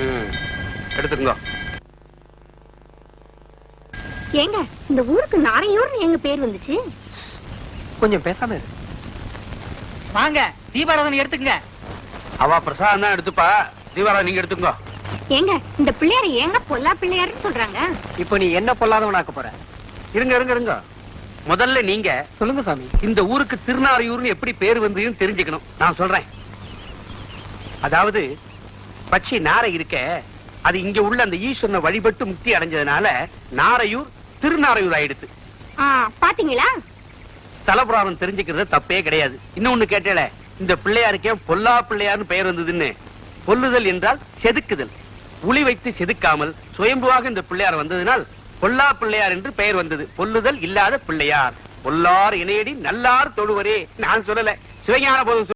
ம், எடுத்துக்கோ ஏங்க இந்த ஊருக்கு நாரையூர்னு எங்க பேர் வந்துச்சு? கொஞ்சம் பேசாம இரு. வாங்க தீபாராதனை எடுத்துக்கங்க. அவ பிரசாதம் தான் எடுத்துப்பா. தீபாரா நீங்க எடுத்துக்கோ ஏங்க இந்த பிள்ளையார ஏங்க பொல்லா பிள்ளையாருன்னு சொல்றாங்க? இப்போ நீ என்ன பொல்லாதவனாக்க போற? இருங்க இருங்க இருங்க. முதல்ல நீங்க சொல்லுங்க சாமி. இந்த ஊருக்கு திருநாரையூர்னு எப்படி பேர் வந்ததுன்னு தெரிஞ்சுக்கணும். நான் சொல்றேன். அதாவது பச்சை நாரை இருக்க அது இங்க உள்ள அந்த ஈஸ்வரனை வழிபட்டு முக்தி அடைஞ்சதுனால நாரையூர் திருநாரையூர் ஆயிடுத்து ஆ, பாத்தீங்களா? தலபுராணம் தெரிஞ்சுக்கிறது தப்பே கிடையாது. இன்னொன்னு கேட்டேல இந்த பிள்ளையாருக்கே பொல்லா பிள்ளையார்னு பெயர் வந்ததுன்னு. பொல்லுதல் என்றால் செதுக்குதல். உளி வைத்து செதுக்காமல் சுயம்புவாக இந்த பிள்ளையார் வந்ததினால் பொல்லா பிள்ளையார் என்று பெயர் வந்தது. பொல்லுதல் இல்லாத பிள்ளையார். பொல்லார் இணையடி நல்லார் தொழுவரே. நான் சொல்லல. சிவஞான போதும்